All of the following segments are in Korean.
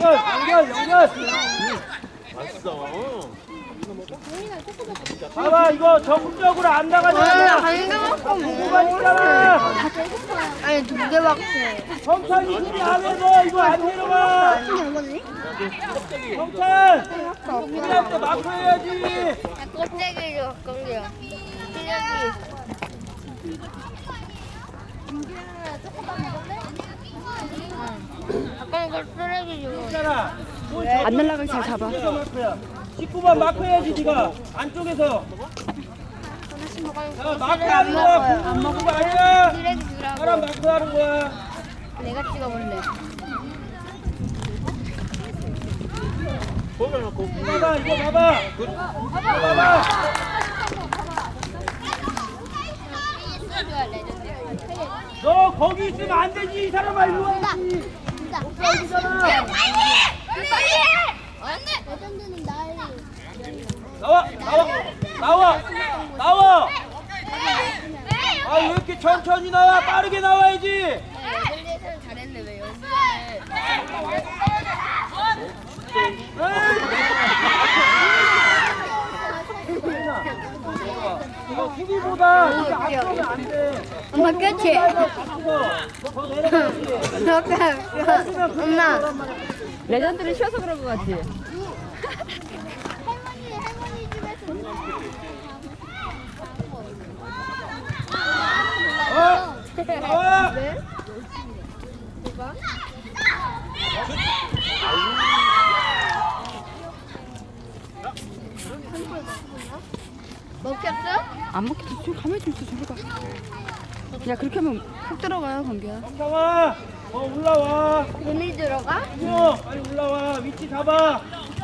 연결 연결 맛있어. 봐봐 이거 적극적으로 안 나가잖아 한개만큼 누가 있잖아 아니 두 개밖에. 성찬 이 수비 안 해서 이거 안 내려가 성찬 수비할 때 마크 해야지 껍데기를 바꾼 게요. 시래기. 아까 이거 쓰레기 좀. 있잖아. 안 날라가게 잘 잡아. 안쪽에서 마크야 19번 마크 해야지 네가. 안쪽에서. 야, 마크 하는 거야. 공부거 아니야. 쓰레기 사람 주라고. 마크 하는 거야. 내가 찍어볼래. 뽑아놓고. 봐봐. 이거 봐봐. 봐봐. 너 거기 있으면 안 되지 이 사람아. 일로 와야지 여기잖아 레전드는 나의 나와 나와 나와 나와 아왜 이렇게 천천히 나와 빠르게 나와야지 레전드에서는 잘했는데 왜이 거 수비보다 이렇게 앞서면 안 돼. 엄마 끝이. 더 내려가야지. 엄마. 레전드를 쉬어서 그런 거 같지? 할머니 할머니 집에서 어? 나와 먹혔어? 안 먹겠지. 저 가만히 좀 있어. 저리 가. 야 그렇게 하면 훅 들어가요 경기야. 성창아 어 올라와 돈이 들어가? 형 빨리 올라와 위치 잡아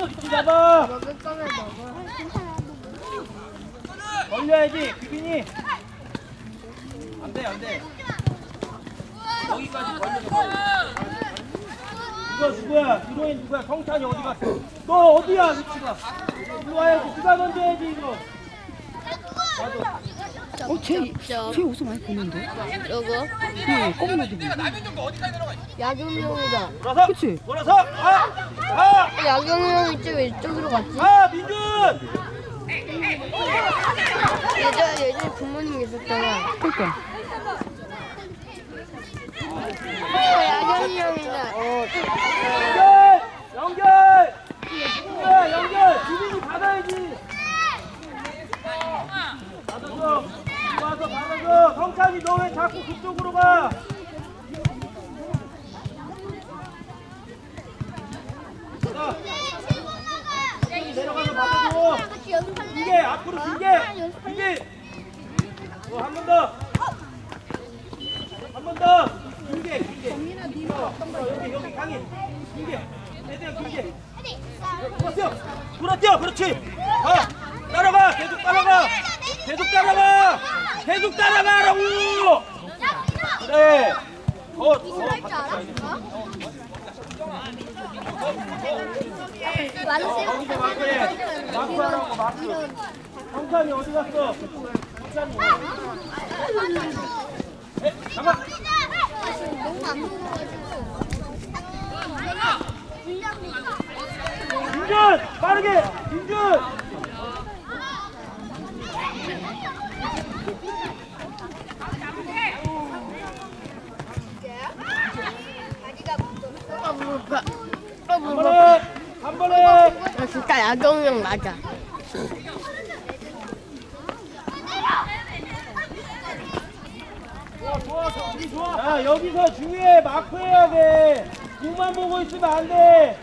위치 잡아 먹을 거면 먹어. 걸려야지 규빈이 안돼 안돼 여기까지 걸려서 이거 누구야 이로인 누구야 성찬이 어디 갔어 너 어디야 위치가 일로 와야지 누가 던져야지 이거 어, 쟤, 쟤 어디서 많이 보는데? 요거 네, 검은 애들. 야경용이다. 돌아서 그치? 돌아서 아 아 야경용 이쪽 왜 이쪽으로 갔지? 아, 민준 예전 예전에 부모님 계셨잖아. 그러니까. 어, 야경이 형이다. 연결 연결 연결 연결 규빈이 받아야지 받아줘 와서 받아줘 성찬이 너 왜 자꾸 그쪽으로 가? 자, 내려가서 받아줘. 길게 앞으로 길게 길게 어, 한번 더. 한 번 더. 길게 길게 어, 여기 여기 강희 길게 애들 길게 돌아뛰어? 돌아뛰어 그렇지. 가 따라가. 계속 따라가. 계속 따라가 계속 따라가라고 그래 더 더 거기서 마크해 마크하라고 마크 성찬이 어디 갔어 에 잠깐 민준 빠르게 민준 한 번에 한 번에 나 진짜 야경용 맞아. 야 여기서 주위에 마크 해야 돼 공만 보고 있으면 안돼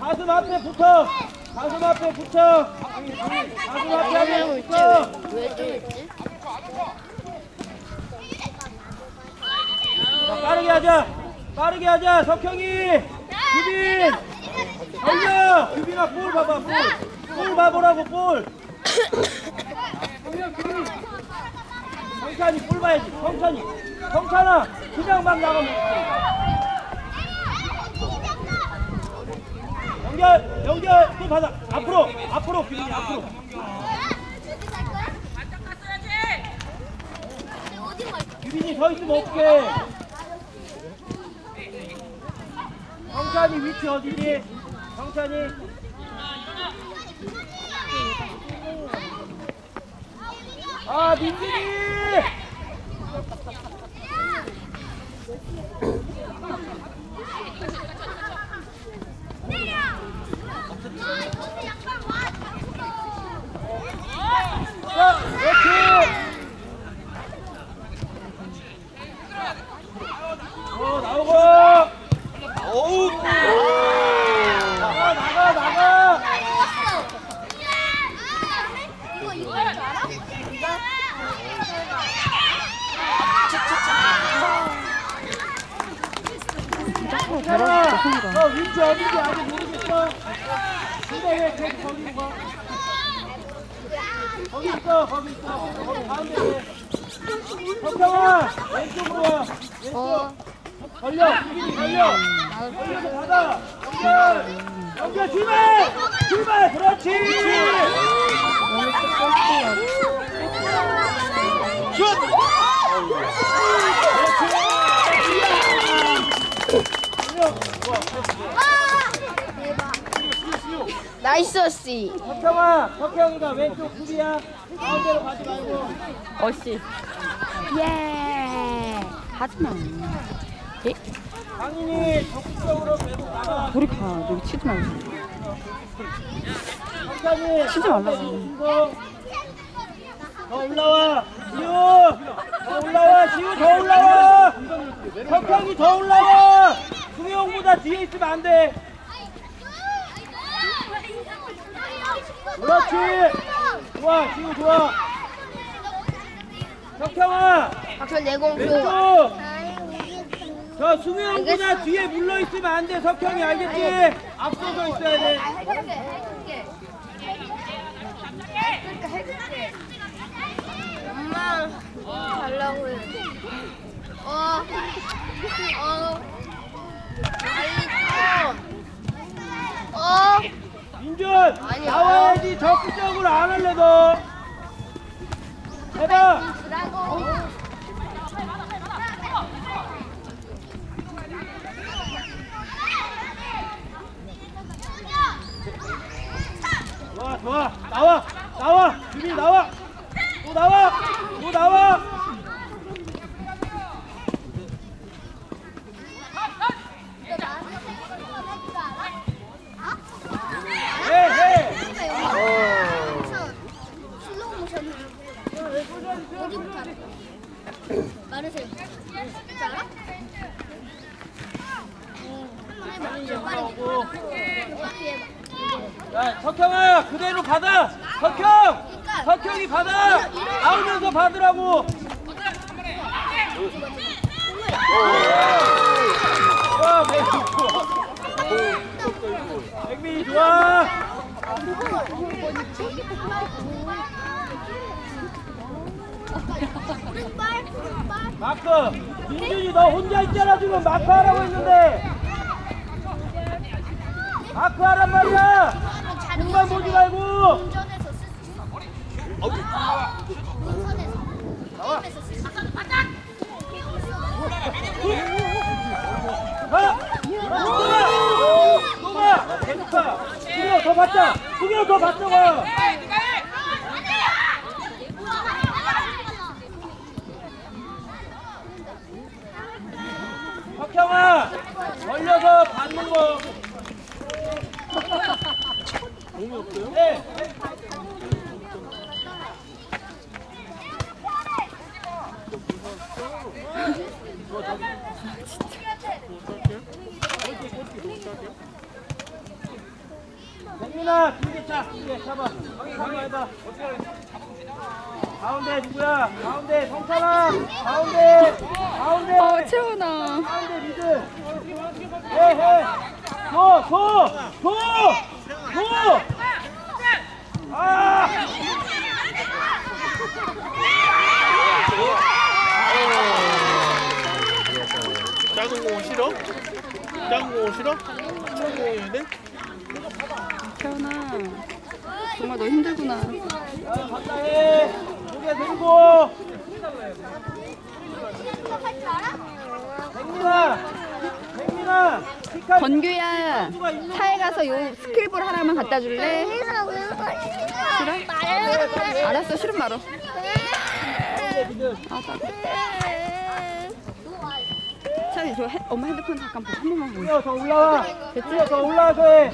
가슴 앞에 붙어 가슴 앞에 붙여 가슴 앞에 야경용 한번 있지? 붙어 왜좀 있지? 자, 빠르게 하자 빠르게 하자 석형이. 규빈. 걸려 규빈아 볼 봐봐 볼볼 봐보라고 볼. 성찬이 볼 봐야지 성찬이. 성찬아 그냥 막 나가면 연결 연결. 또 받아. 앞으로 앞으로 규빈이 앞으로. 규빈이 서 있으면 어떡해 성찬이 위치 어디지? 성찬이. 아, 민준이! 자, 그렇지! 어, 나오고! 어우. 나가, 나가, 나가! 이거 이거 줄 알아? 짝으로 괜찮아! 잘하셨다, 성우가. 너 위치 어딘지 아직 모르겠어? 근데 왜 계속 거기 있어? 거기 있어, 거기 있어. 거기 가운데. 석경아! 왼쪽으로 와. 왼쪽. 어. 걸려! 수빈이 걸려! 걸려서 받아! 연결! 연결 출발! 출발! 그렇지! 오늘 끝까지 슛! 나이스 씨. 석경아! 석경이가 왼쪽 수비야. 가운데로 가지 말고. 어씨. 예. 하지마. 예? 강인이 적극적으로 계속 나가. 우리 가. 여기 치지 말고. 치지 말라고. 더 올라와. 지우! 더 올라와. 지우 더 올라와. 석경이 더 올라와. 수영보다 뒤에 있으면 안 돼. 그렇지. 좋아. 지우 좋아. 석경아. 박현 내공표. 왼쪽. 저 수명보다 뒤에 물러 있으면 안 돼. 석형이 알겠지? 앞서서 있어야 돼. 엄마 달라고 해. 어. 어. 쳐. 어. 민준. 나와야지 적극적으로 안 할래 너. 해봐. 주라고. 좋아 좋아 나와 나와 유빈 나와 또 나와 또 나와. 해 해. 슬로우 모션. 어디부터 알아? 말하세요. 진짜 알아? 응. 하고. 빠르게 해봐. 야, 석형아, 그대로 받아! 석형! 석형이 받아! 나오면서 받으라고! 와, 백민이 좋아! 마크! 민준이 너 혼자 있잖아, 지금 마크 하라고 했는데! 마크 하란 말이야! 공만 보지 말고! 운전해서 쓸수 있어. 더 받자! 수경 더 받자고! 석형아! 걸려서 받는 거! 공이 없어요? 네! 민아, 두개 차, 두개 잡아. 강희 해봐. 가운데 누구야? 가운데 성찬아. 가운데, 가운데. 어, 채원아. 가운데 미드. 해, 해. 줘, 줘, 줘, 줘. 아. 작은 공은 싫어? 작은 공은 싫어? 큰 공이어야 돼? 채원아. 정말 너 힘들구나. 자, 갔다 해. 고개 들고. 백민아, 백민아. 건규야 차에 가서 요 스킬볼 하나만 갖다 줄래? 싫어? 알았어 싫은 말어 아, 나- 차라리 저 핸- 엄마 핸드폰 잠깐 한 번만 뛰어 더 올라와 뛰어 더 올라와서 해.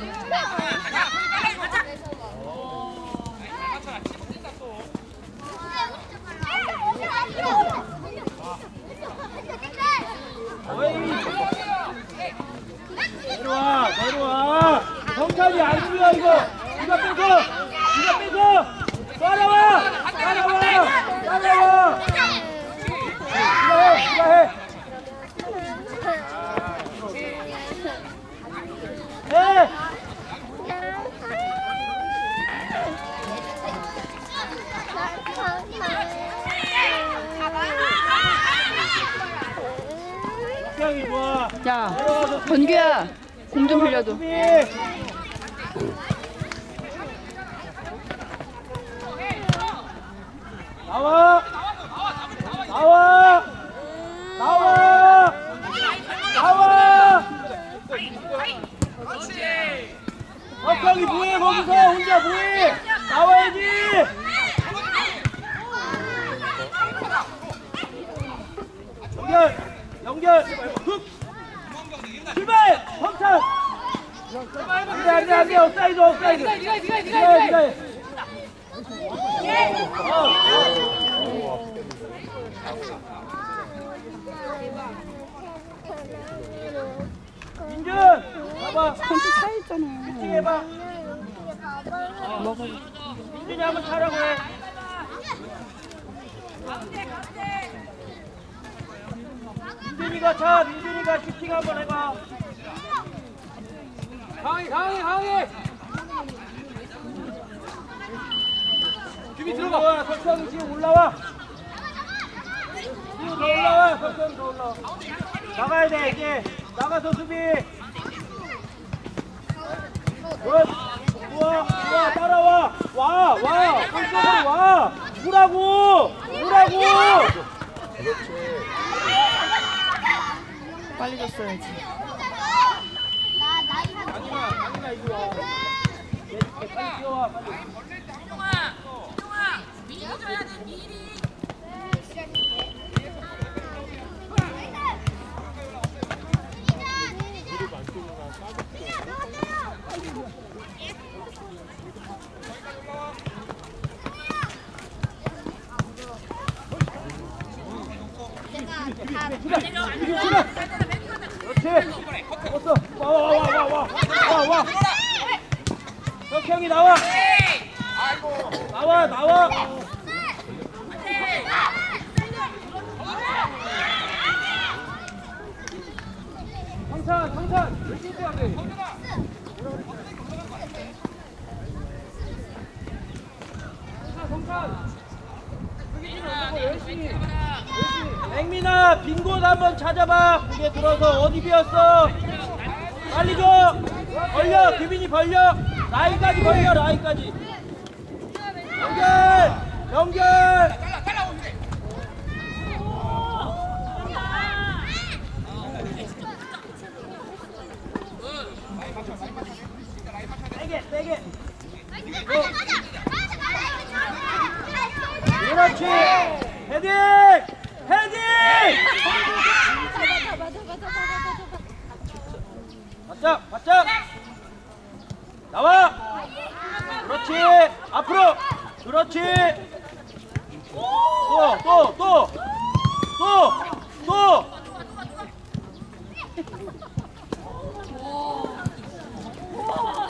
내려와 내려와 정찰이 안 들려 이거. 이거 빼서 이거 빼서 따라와. 따라와. 따라와. 이거 해 이거 해 해! 수영이 좋아 야 건규야 공 좀 빌려줘. 나와! 나와 나와 석형이 뭐해 거기서 혼자 뭐해. 나와야지. 연결 연결. 훅. 출발 성찬 안돼 안돼 안돼. 옵사이드 옵사이드. 니가 니가 니가 니가 민준 봐봐. 펜치 차있잖아 피팅 해봐 먹어 민준이 한번 차라고 해 민준이가 차 민준이가 슈팅 한번 해봐. 강희 강희 강희! 준비 들어가. 석성이 지금 올라와. 지금 더 올라와 석성이 더 올라와. 나가야 돼 이제. 나가서 수비. 굿 좋아 좋아 따라와. 와 와 골속으로 와. 무라고 무라고. 빨리 줬어야지. 나 나이 한 강인아 강인아 이리 와. 얘, 얘 빨리 뛰어와 빨리. 그렇지. 먹었어. 와, 성찬, 성찬. 열심히 해야 돼. 맹민아 빈곳 한번 찾아봐. 그게 들어서 어디 비었어? 빨리 줘. 벌려. 규빈이 벌려. 라인까지 벌려 라인까지. 연결. 연결. 세게 세게. 그렇지. 헤딩 헤딩 바짝 바짝 나와. 그렇지. 앞으로. 그렇지. 또 또 또. 또 또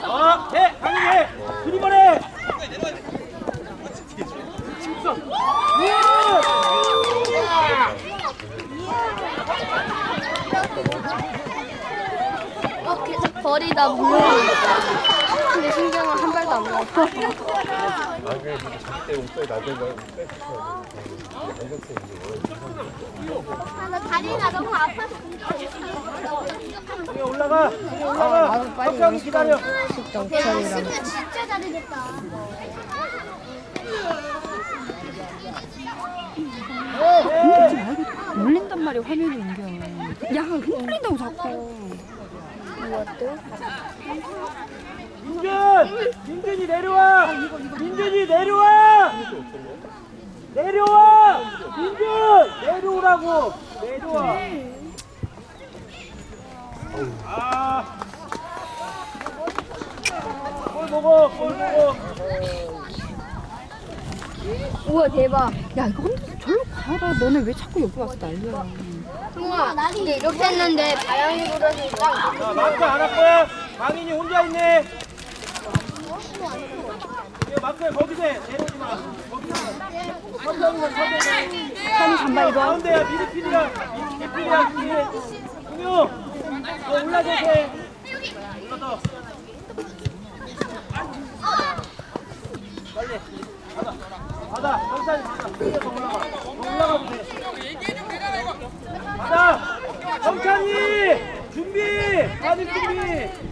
어, 해, 강민 해, 드리블 해. 어, 버리다 물러. 근데 신경은 한 발도 안 나왔어. 아 그래 진짜 자기 때 옥상에 놔둔 거 빼주셔야 돼. 안경쓰 이제 아, 나 다리가 너무 아파서 여기 올라가, 여기 올라가. 석경이 기다려. 내가 쓰면 진짜 다르겠다. 해, 해. 물린단 말이야 화면이 옮겨 야 흔들린다고 자꾸 민준! 민준이 내려와! 민준이 내려와! 내려와! 민준! 내려오라고! 내려와! 아! 골 먹어! 골 먹어! 우와 대박. 야 이거 혼자 절로 가라. 너네 왜 자꾸 여기 와서 난리야. 우와 근데 이렇게 했는데 바람이 불어주니까 자, 마크 안 할 거야? 강인이 혼자 있네. 이거 마크야 거기서 해. 내려오지 마. 거기서 해. 선정이면 선정이. 잠바 입어. 가운데야 미드필이야. 미드필이야 뒤에. 공유. 너 올라가서 해. 올라서. 빨리. 받아. 받아. 천천히 받아. 올라가. 너 올라가 보세 요. 받아. 천천히. 준비. 받을 준비.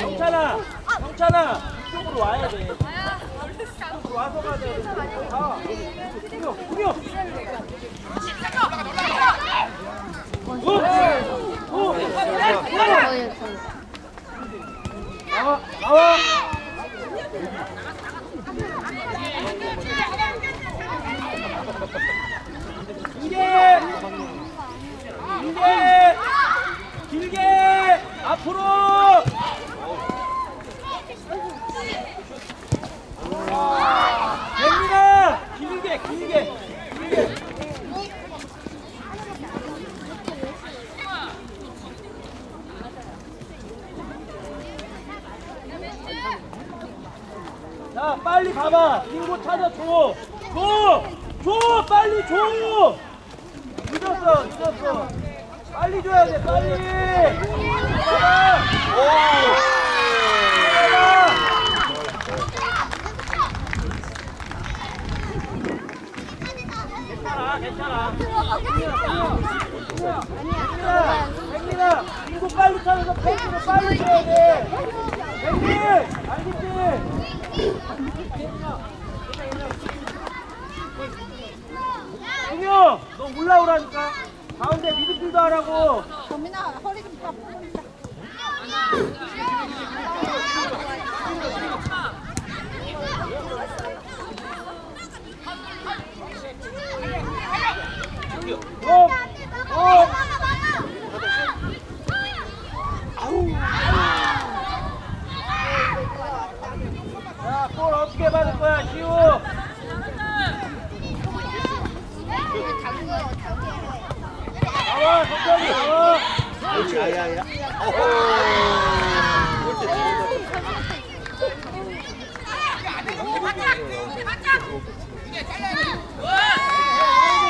경찬아, 경찬아, 이쪽으로 와야 돼. 이쪽으로 와서 가야 돼. 가. 구겨, 구겨. 오, 오, 나와, 나와. 이게, 이게, 길게 앞으로. 됩니다. 길게, 길게, 길게. 자, 빨리 가봐. 빙고 찾아줘. 줘! 줘! 빨리 줘! 늦었어, 늦었어. 빨리 줘야 돼, 빨리. 가봐. 괜찮아, 괜찮아. 백민아, 백민아, 빙고 빨리 찾아서 패스를 빨리 줘야 돼. 백민, 알겠지? 동영, 너 올라오라니까. 가운데 미드필더 하라고. 어, 어. 자, 볼 어떻게 받을 거야, 시우? 나와, 천천히 나와. 그렇지, 아야야. 어,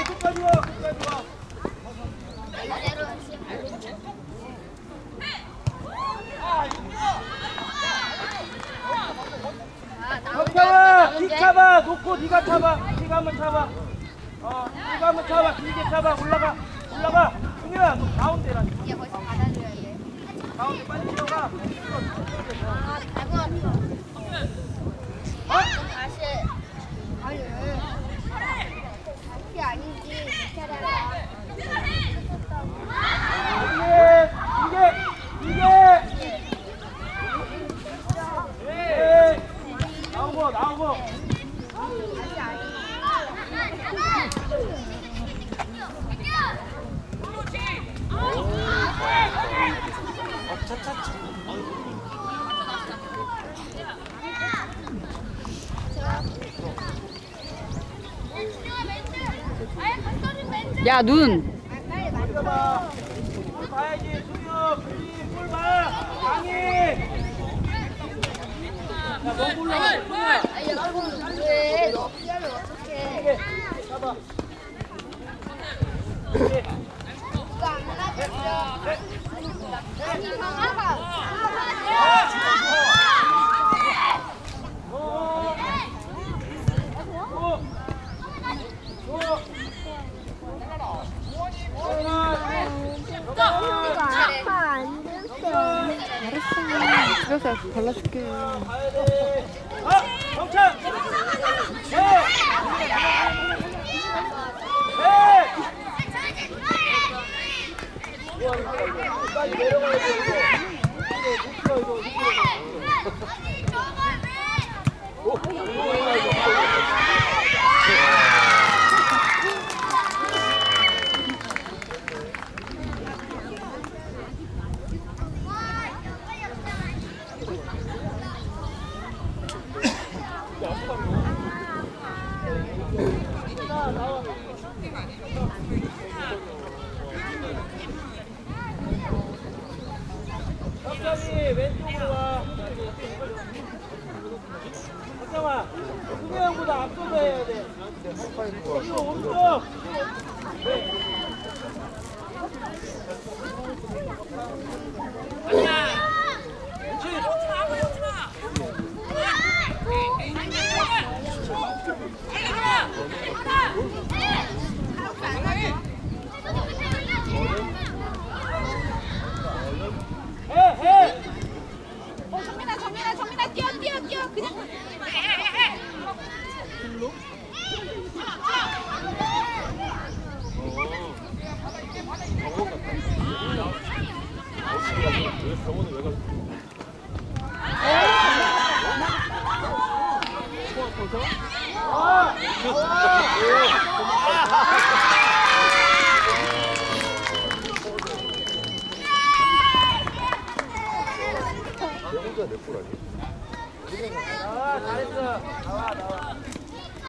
끝까지 와, 끝까지 와. 석경아, 킥 잡아, 놓고 네가 잡아, 네가 한번 잡아. 어, 네가 한번 잡아, 길게 잡아, 올라가, 올라가. 승현아, 너 가운데라니까. 이게 벌써 받아줘야 돼. 가운데 빨리 들어가. 아, 달고 왔어. 어? 다시. 아니. 다시 아니지. 차라리. 이게, 이게, 이게. 예. 나오고, 나오고. 야 눈. 봐야지. 수영, 그림, 볼 봐. 강해. 야, 너 올라가. 수영아. 아니, 여러분, 왜? 너 피하면 어떡해. 이게, 잡아. 이게. 이거 안 맞았어. 아니, 강아가. 어. 어. 어. 아파, 안 됐어. 알았어. 집에서 발라줄게. 가야